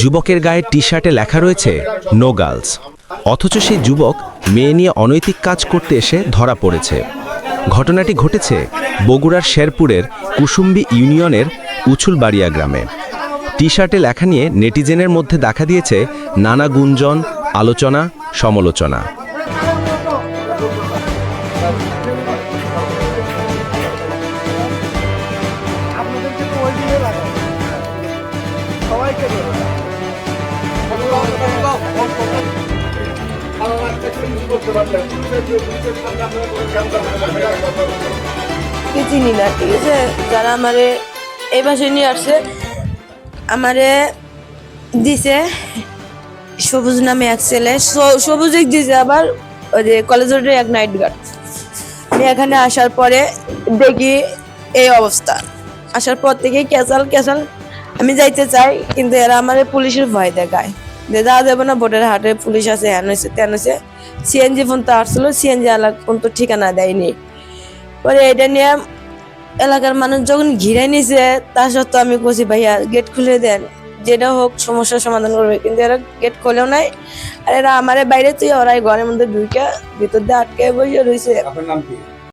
যুবকের গায়ে টি শার্টে লেখা রয়েছে নো গার্লস অথচ সেই যুবক মেয়ে নিয়ে অনৈতিক কাজ করতে এসে ধরা পড়েছে। ঘটনাটি ঘটেছে বগুড়ার শেরপুরের কুসুম্বি ইউনিয়নের উছুলবাড়িয়া গ্রামে। টি শার্টে লেখা নিয়ে নেটিজেনের মধ্যে দেখা দিয়েছে নানা গুঞ্জন, আলোচনা, সমালোচনা। সবাইকে কে চিনি না, ঠিক আছে? যারা আমারে এই বাসায় নিয়ে আসছে, আমারে দিছে সবুজ নামে এক ছেলে। সবুজ এক দিছে আবার ওই যে কলেজ রোডের এক নাইট গার্ড এখানে আসার পরে দেখি এই অবস্থা। আসার পর থেকে ক্যাসাল ক্যাসাল আমি যাইতে চাই, কিন্তু এরা আমার পুলিশের ভয় দেখায়। যে যাওয়া যাবে না ভোটের হাটে পুলিশ আছে হ্যান হয়েছে তেন হয়েছে সিএনজি ফোন তো আসছিল, সিএনজি এলাকা ফোন তো ঠিকানা দেয়নি। পরে এটা নিয়ে এলাকার মানুষ যখন ঘিরে নিছে, তা সত্ত্বেও আমি কছি ভাইয়া গেট খুলে দেন। যেটা হোক, সমস্যার সমাধান করবে। কিন্তু এরা গেট খোলেও নাই। আর এরা আমারে বাইরে তুই ওরাই ঘরের মধ্যে ঢুকে ভিতর দিয়ে আটকে বসে রয়েছে আপনার নাম কি?